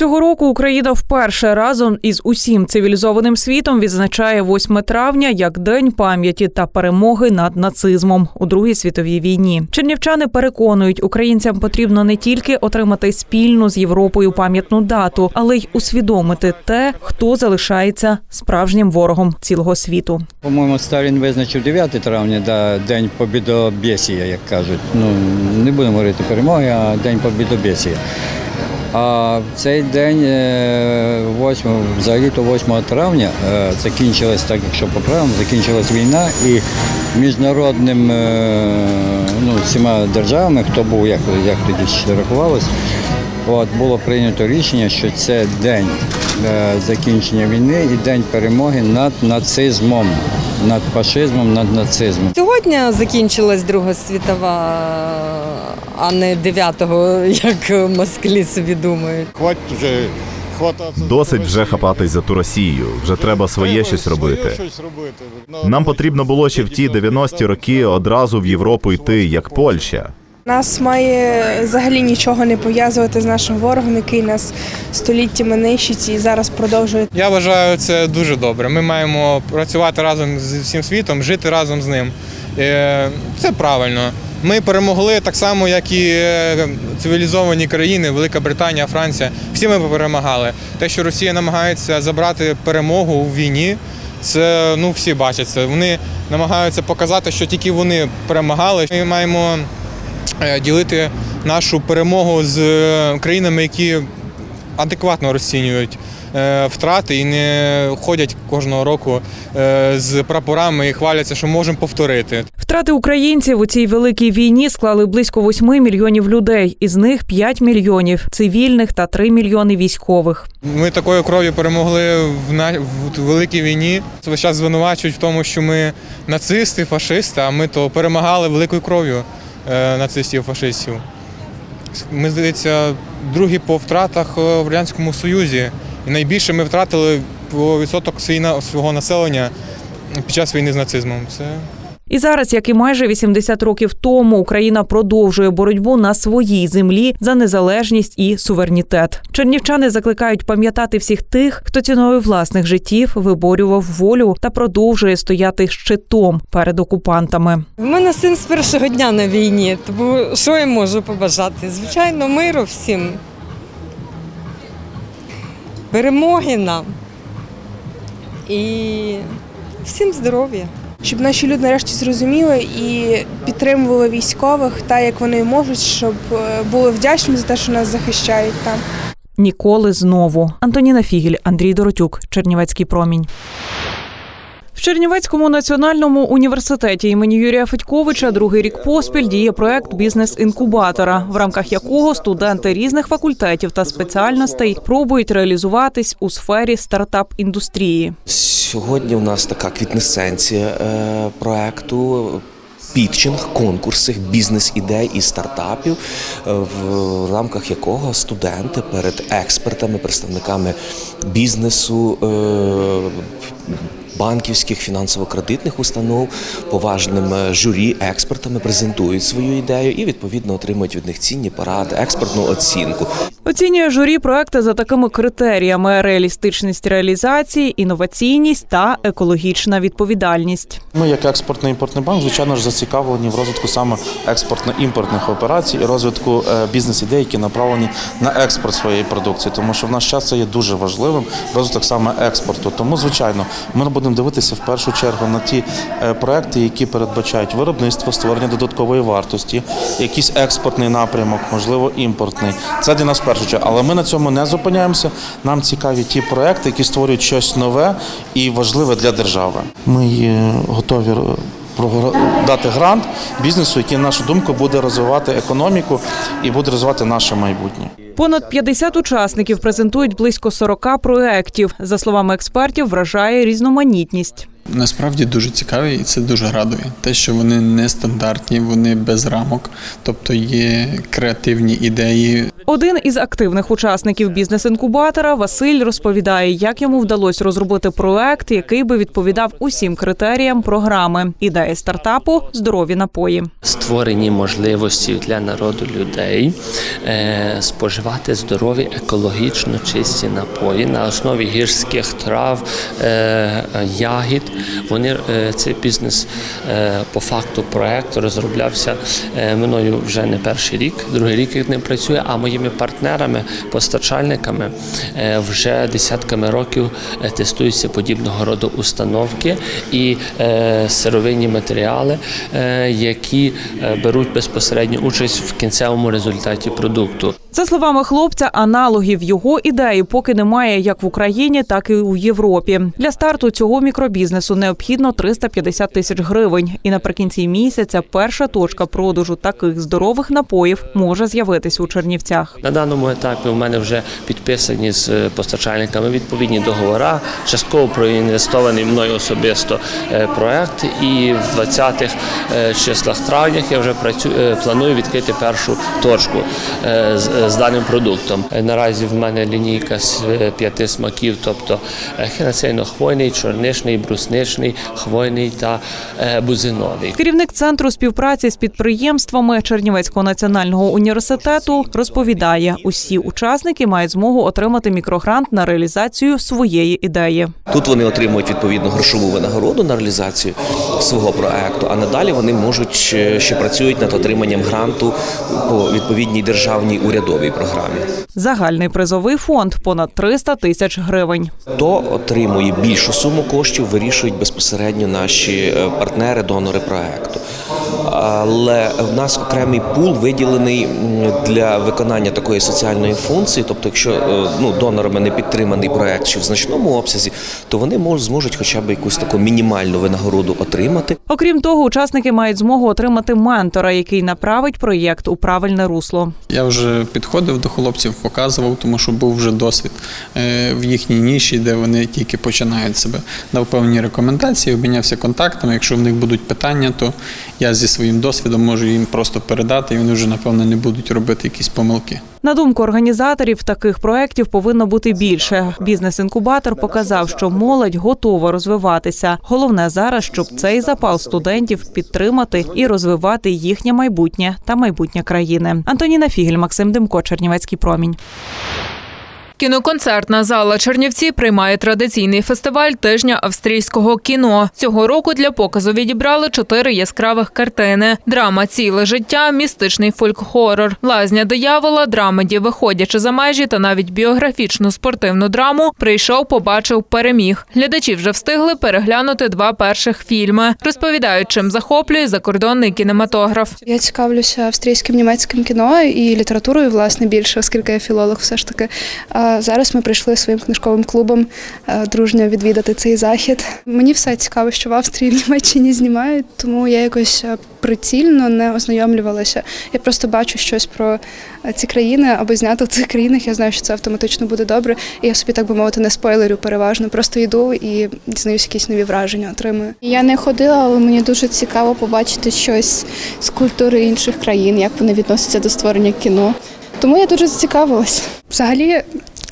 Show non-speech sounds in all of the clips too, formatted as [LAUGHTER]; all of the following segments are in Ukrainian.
Цього року Україна вперше разом із усім цивілізованим світом відзначає 8 травня як День пам'яті та перемоги над нацизмом у Другій світовій війні. Чернівчани переконують, українцям потрібно не тільки отримати спільну з Європою пам'ятну дату, але й усвідомити те, хто залишається справжнім ворогом цілого світу. По-моєму, Сталін визначив 9 травня, да, День Побідобєсія, як кажуть. Ну, не будемо говорити перемоги, а День Побідобєсія. А в цей день, е, 8, взагалі-то 8 травня, е, закінчилась, так якщо по правилам, закінчилась війна і міжнародним е, ну, всіма державами, хто був, як, як тоді ще рахувалось, От було прийнято рішення, що це день е, закінчення війни і день перемоги над нацизмом, над фашизмом, над нацизмом. Сьогодні закінчилась Друга світова, а не 9-го, [LAUGHS] як москалі собі думають. Хватить вже. Досить вже хапатись за ту Росію. Вже треба своє щось робити. щось робити. Ну, Нам ну, потрібно було ще в ті 90-ті роки одразу в Європу йти, як Польща. Нас має взагалі нічого не пов'язувати з нашим ворогом, який нас століттями нищить і зараз продовжує. Я вважаю це дуже добре. Ми маємо працювати разом з всім світом, жити разом з ним. Е, Це правильно. Ми перемогли так само, як і е, цивілізовані країни, Велика Британія, Франція. Всі ми перемагали. Те, що Росія намагається забрати перемогу у війні, це ну всі бачать це. Вони намагаються показати, що тільки вони перемагали. Ми маємо е, ділити нашу перемогу з е, країнами, які адекватно розцінюють втрати і не ходять кожного року е, з прапорами і хваляться, що можемо повторити. Втрати українців у цій великій війні склали близько 8 мільйонів людей. Із них 5 мільйонів цивільних та 3 мільйони військових. Ми такою кров'ю перемогли в, на... в великій війні. Весь час звинувачують в тому, що ми нацисти, фашисти, а ми то перемагали великою кров'ю е, нацистів, фашистів. Ми, здається, другі по втратах е, в Радянському Союзі. Найбільше ми втратили по відсоток свій- свого населення під час війни з нацизмом. Це І зараз, як і майже 80 років тому, Україна продовжує боротьбу на своїй землі за незалежність і суверенітет. Чернівчани закликають пам'ятати всіх тих, хто ціною власних життів виборював волю та продовжує стояти щитом перед окупантами. У мене син з першого дня на війні, тому що я можу побажати? Звичайно, миру всім. Перемоги нам. І всім здоров'я. Щоб наші люди нарешті зрозуміли і підтримували військових так, як вони можуть, щоб е, були вдячні за те, що нас захищають там. Ніколи знову. Антоніна Фігель, Андрій Доротюк, Чернівецький промінь. Чернівецькому національному університеті імені Юрія Федьковича другий рік поспіль діє проект бізнес-інкубатора, в рамках якого студенти різних факультетів та спеціальностей пробують реалізуватись у сфері стартап-індустрії. Сьогодні у нас така квітнесенція е, проекту. Пітчинг, конкурси бізнес-ідей і стартапів, е, в рамках якого студенти перед експертами, представниками бізнесу, е, банківських фінансово-кредитних установ, поважним е, журі, експертами презентують свою ідею і відповідно отримують від них цінні поради, експертну оцінку. Оцінює журі проекти за такими критеріями: реалістичність реалізації, інноваційність та екологічна відповідальність. Ми, як експортний імпортний банк, звичайно ж зацікавлені в розвитку саме експортно-імпортних операцій і розвитку е, бізнес-ідей, які направлені на експорт своєї продукції, тому що в наш час це є дуже важливим розвиток саме експорту. Тому, звичайно, ми будемо дивитися в першу чергу на ті е, проекти, які передбачають виробництво, створення додаткової вартості, якийсь експортний напрямок, можливо, імпортний. Це для нас першу чергу. Але ми на цьому не зупиняємося. Нам цікаві ті проекти, які створюють щось нове і важливе для держави. Ми готові дати грант бізнесу, який, на нашу думку, буде розвивати економіку і буде розвивати наше майбутнє. Понад 50 учасників презентують близько 40 проєктів. За словами експертів, вражає різноманітність. Насправді дуже цікаві і це дуже радує. Те, що вони нестандартні, вони без рамок, тобто є креативні ідеї, Один із активних учасників бізнес-інкубатора Василь розповідає, як йому вдалося розробити проект, який би відповідав усім критеріям програми. Ідея стартапу здорові напої. створені можливості для народу людей е, споживати здорові екологічно чисті напої на основі гірських трав, е, ягід. Вони е, цей бізнес е, по факту проект розроблявся е, мною вже не перший рік, другий рік як ним працює, а моїми партнерами, постачальниками вже десятками років тестуються подібного роду установки і сировинні матеріали, які беруть безпосередню участь в кінцевому результаті продукту. За словами хлопця, аналогів його ідеї поки немає як в Україні, так і у Європі. Для старту цього мікробізнесу необхідно 350 тисяч гривень. І наприкінці місяця перша точка продажу таких здорових напоїв може з'явитись у Чернівцях. На даному етапі у мене вже підписані з е, постачальниками відповідні договори, частково проінвестований мною особисто е, проект. І в 20-х е, числах травнях я вже працюю, планую відкрити першу точку з, з даним продуктом. Е, Наразі в мене лінійка з е, п'яти смаків, тобто е, хінацейно-хвойний, чорничний, брусничний, хвойний та е, бузиновий. Керівник центру співпраці з підприємствами Чернівецького національного університету розповідає, усі учасники мають змогу отримати мікрогрант на реалізацію своєї ідеї. Тут вони отримують відповідну грошову винагороду на реалізацію свого проекту, а надалі вони можуть ще, працюють над отриманням гранту по відповідній державній урядовій програмі. Загальний призовий фонд понад 300 тисяч гривень. Хто отримує більшу суму коштів, вирішують безпосередньо наші е, партнери, донори проекту. Але в нас окремий пул виділений для виконання такої соціальної функції. Тобто, якщо е, ну, донорами не підтриманий проект чи в значному обсязі, то вони мож- зможуть хоча б якусь таку мінімальну винагороду отримати. Окрім того, учасники мають змогу отримати ментора, який направить проєкт у правильне русло. Я вже підходив до хлопців, показував, тому що був вже досвід е, в їхній ніші, де вони тільки починають себе. Дав певні рекомендації, обмінявся контактами. Якщо в них будуть питання, то я зі своїм досвідом можу їм просто передати, і вони вже напевно не будуть робити якісь помилки. На думку організаторів, таких проєктів повинно бути більше. Бізнес-інкубатор показав, що молодь готова розвиватися. Головне зараз, щоб цей запал студентів підтримати і розвивати їхнє майбутнє та майбутнє країни. Антоніна Фігель, Максим Демко, Чернівецький промінь. Кіноконцертна зала Чернівці приймає традиційний фестиваль тижня австрійського кіно. Цього року для показу відібрали чотири яскравих картини: драма Ціле життя, містичний фольк-хорор, лазня диявола, драмеді, виходячи за межі та навіть біографічну спортивну драму. Прийшов, побачив, переміг. Глядачі вже встигли переглянути два перших фільми. Розповідають, чим захоплює закордонний кінематограф. Я цікавлюся австрійським німецьким кіно і літературою, власне, більше, оскільки я філолог, все ж таки. Зараз ми прийшли своїм книжковим клубом е, дружньо відвідати цей захід. Мені все цікаво, що в Австрії в Німеччині знімають, тому я якось е, прицільно не ознайомлювалася. Я просто бачу щось про е, ці країни або знято в цих країнах. Я знаю, що це автоматично буде добре. І я собі так би мовити не спойлерю переважно. Просто йду і дізнаюсь якісь нові враження, отримую. Я не ходила, але мені дуже цікаво побачити щось з культури інших країн, як вони відносяться до створення кіно. Тому я дуже зацікавилась. Взагалі,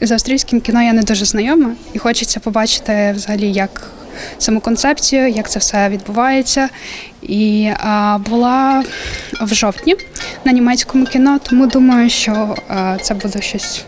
з австрійським кіно я не дуже знайома, і хочеться побачити взагалі, як саму концепцію, як це все відбувається. І а, була в жовтні на німецькому кіно, тому думаю, що а, це буде щось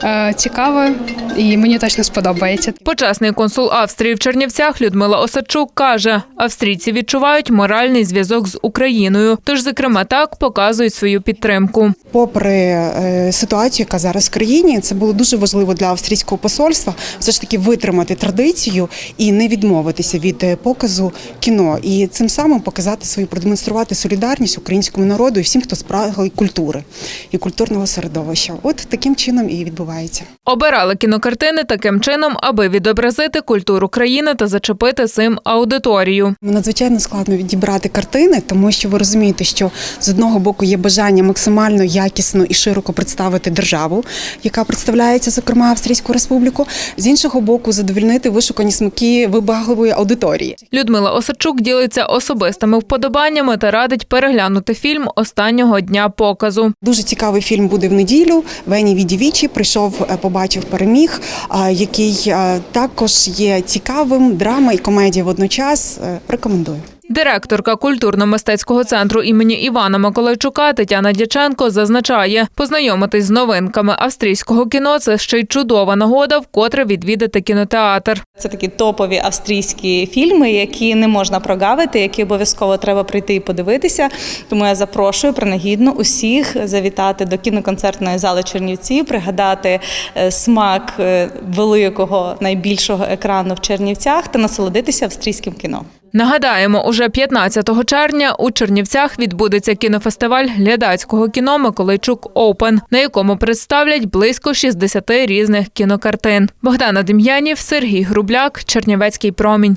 а, цікаве і мені точно сподобається. Почесний консул Австрії в Чернівцях Людмила Осадчук каже: австрійці відчувають моральний зв'язок з Україною, тож, зокрема, так показують свою підтримку. Попри е, ситуацію, яка зараз в країні, це було дуже важливо для австрійського посольства все ж таки витримати традицію і не відмовитися від е, показу кіно, і цим самим показати свою продемонструвати солідарність українському народу і всім, хто спраглий культури і культурного середовища. От таким чином і відбувається. Обирали кінокартини таким чином, аби відобразити культуру країни та зачепити цим аудиторію. Надзвичайно складно відібрати картини, тому що ви розумієте, що з одного боку є бажання максимально якісно і широко представити державу, яка представляється, зокрема, Австрійську республіку. З іншого боку, задовільнити вишукані смаки вибагливої аудиторії. Людмила Осадчук ділиться особистими вподобаннями та радить переглянути фільм останнього дня показу. Дуже цікавий фільм буде в неділю. Вені Відівічі прийшов, е, побачив, переміг, а, який е, також є цікавим, драма і комедія водночас. Е, Рекомендую. Директорка культурно-мистецького центру імені Івана Миколайчука Тетяна Дяченко зазначає, познайомитись з новинками австрійського кіно це ще й чудова нагода, вкотре відвідати кінотеатр. Це такі топові австрійські фільми, які не можна прогавити, які обов'язково треба прийти і подивитися. Тому я запрошую принагідно усіх завітати до кіноконцертної зали Чернівці, пригадати е, смак е, великого найбільшого екрану в Чернівцях та насолодитися австрійським кіно. Нагадаємо, уже 15 червня у Чернівцях відбудеться кінофестиваль глядацького кіно Миколайчук Оупен, на якому представлять близько 60 різних кінокартин. Богдана Дем'янів, Сергій Грубляк, Чернівецький промінь.